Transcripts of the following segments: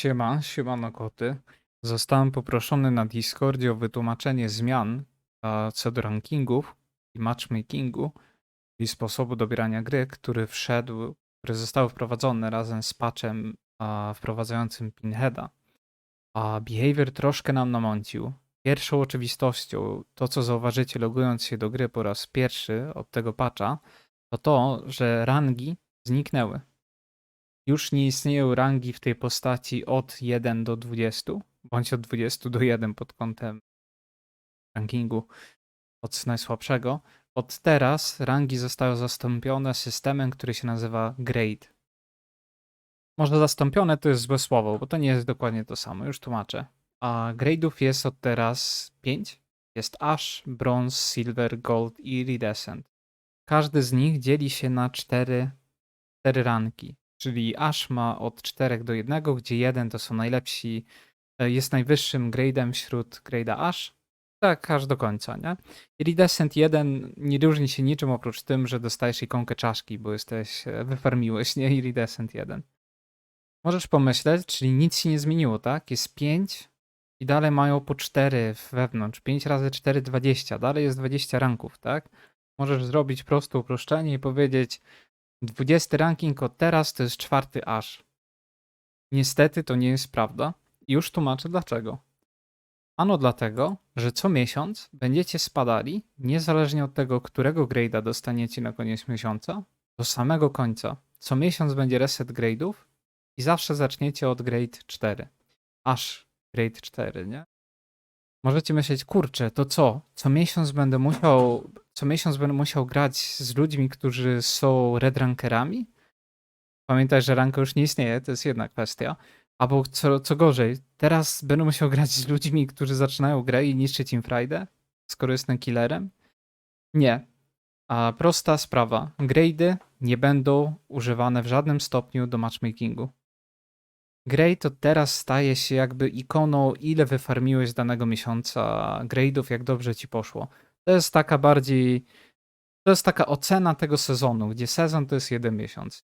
Siema, siemano koty. Zostałem poproszony na Discordzie o wytłumaczenie zmian co do rankingów i matchmakingu i sposobu dobierania gry, który wszedł, które zostały wprowadzone razem z patchem wprowadzającym Pinheada. A behavior troszkę nam namącił. Pierwszą oczywistością, to co zauważycie logując się do gry po raz pierwszy od tego patcha, to to, że rangi zniknęły już nie istnieją rangi w tej postaci od 1 do 20, bądź od 20 do 1 pod kątem rankingu od najsłabszego. Od teraz rangi zostały zastąpione systemem, który się nazywa grade. Może zastąpione to jest złe słowo, bo to nie jest dokładnie to samo, już tłumaczę. A grade'ów jest od teraz 5. Jest Ash, Bronze, Silver, Gold i Iridescent. Każdy z nich dzieli się na 4, 4 ranki czyli Ash ma od 4 do 1, gdzie 1 to są najlepsi, e, jest najwyższym grade'em wśród grade'a Ash. Tak, aż do końca, nie? Iridescent 1 nie różni się niczym oprócz tym, że dostajesz ikonkę czaszki, bo jesteś, e, wyfarmiłeś, nie? Iridescent 1. Możesz pomyśleć, czyli nic się nie zmieniło, tak? Jest 5 i dalej mają po 4 wewnątrz. 5 razy 4, 20. Dalej jest 20 ranków, tak? Możesz zrobić proste uproszczenie i powiedzieć, 20 ranking od teraz to jest czwarty aż. Niestety to nie jest prawda. Już tłumaczę dlaczego. Ano dlatego, że co miesiąc będziecie spadali, niezależnie od tego, którego grade'a dostaniecie na koniec miesiąca, do samego końca. Co miesiąc będzie reset grade'ów i zawsze zaczniecie od grade 4. Aż grade 4, nie? Możecie myśleć, kurczę, to co? Co miesiąc będę musiał, co miesiąc będę musiał grać z ludźmi, którzy są red rankerami? Pamiętaj, że ranka już nie istnieje, to jest jedna kwestia. Albo co, co gorzej, teraz będę musiał grać z ludźmi, którzy zaczynają grę i niszczyć im Friday, skoro jestem killerem? Nie. A prosta sprawa. Grade'y nie będą używane w żadnym stopniu do matchmakingu. Grade to teraz staje się jakby ikoną, ile wyfarmiłeś danego miesiąca grade'ów, jak dobrze ci poszło. To jest taka bardziej, to jest taka ocena tego sezonu, gdzie sezon to jest jeden miesiąc.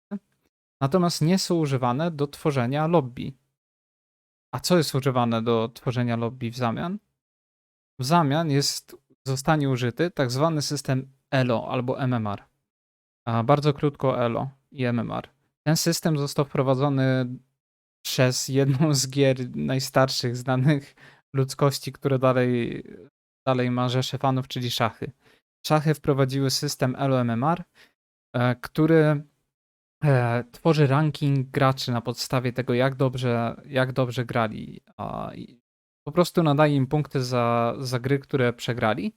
Natomiast nie są używane do tworzenia lobby. A co jest używane do tworzenia lobby w zamian? W zamian jest, zostanie użyty tak zwany system ELO albo MMR. A bardzo krótko ELO i MMR. Ten system został wprowadzony przez jedną z gier najstarszych znanych ludzkości, które dalej, dalej ma rzesze fanów, czyli szachy. Szachy wprowadziły system LOMMR, e, który e, tworzy ranking graczy na podstawie tego, jak dobrze, jak dobrze grali. Po prostu nadaje im punkty za, za gry, które przegrali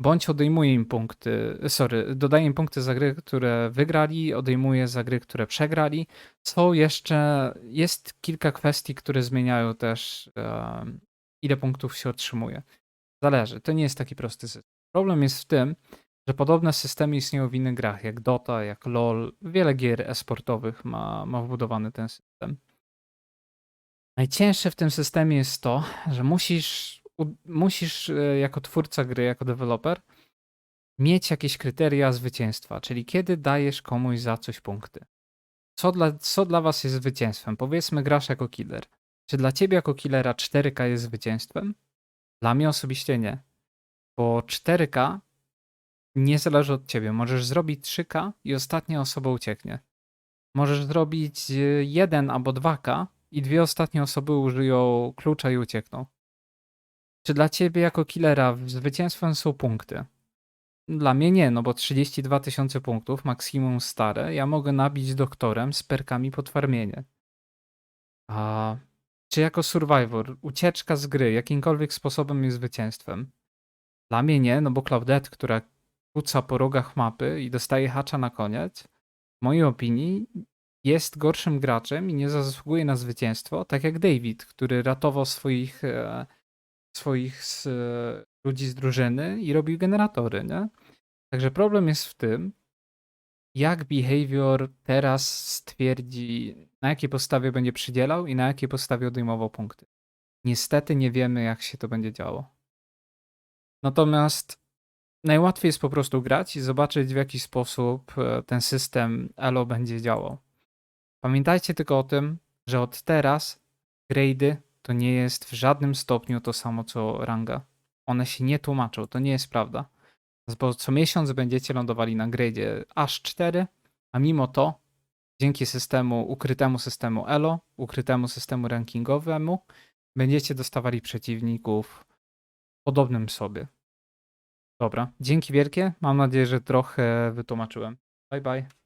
bądź odejmuje im punkty, sorry, dodaje im punkty za gry, które wygrali, odejmuje za gry, które przegrali. Są jeszcze, jest kilka kwestii, które zmieniają też, um, ile punktów się otrzymuje. Zależy, to nie jest taki prosty system. Problem jest w tym, że podobne systemy istnieją w innych grach, jak Dota, jak LoL. Wiele gier e-sportowych ma, ma wbudowany ten system. Najcięższe w tym systemie jest to, że musisz musisz e, jako twórca gry, jako deweloper mieć jakieś kryteria zwycięstwa, czyli kiedy dajesz komuś za coś punkty. Co dla, co dla was jest zwycięstwem? Powiedzmy, grasz jako killer. Czy dla ciebie jako killera 4K jest zwycięstwem? Dla mnie osobiście nie. Bo 4K nie zależy od ciebie. Możesz zrobić 3K i ostatnia osoba ucieknie. Możesz zrobić 1 albo 2K i dwie ostatnie osoby użyją klucza i uciekną. Czy dla ciebie jako killera zwycięstwem są punkty? Dla mnie nie, no bo 32 tysiące punktów, maksimum stare, ja mogę nabić doktorem z perkami podfarmienie. A czy jako survivor ucieczka z gry jakimkolwiek sposobem jest zwycięstwem? Dla mnie nie, no bo Claudette, która kuca po rogach mapy i dostaje hacza na koniec, w mojej opinii jest gorszym graczem i nie zasługuje na zwycięstwo, tak jak David, który ratował swoich e, swoich z, ludzi z drużyny i robił generatory, nie? Także problem jest w tym, jak behavior teraz stwierdzi, na jakiej podstawie będzie przydzielał i na jakiej podstawie odejmował punkty. Niestety nie wiemy, jak się to będzie działo. Natomiast najłatwiej jest po prostu grać i zobaczyć, w jaki sposób e, ten system ELO będzie działał. Pamiętajcie tylko o tym, że od teraz grade'y to nie jest w żadnym stopniu to samo co ranga. One się nie tłumaczą, to nie jest prawda. Bo co miesiąc będziecie lądowali na grade'ie aż 4, a mimo to dzięki systemu, ukrytemu systemu ELO, ukrytemu systemu rankingowemu, będziecie dostawali przeciwników podobnym sobie. Dobra, dzięki wielkie. Mam nadzieję, że trochę wytłumaczyłem. Bye bye.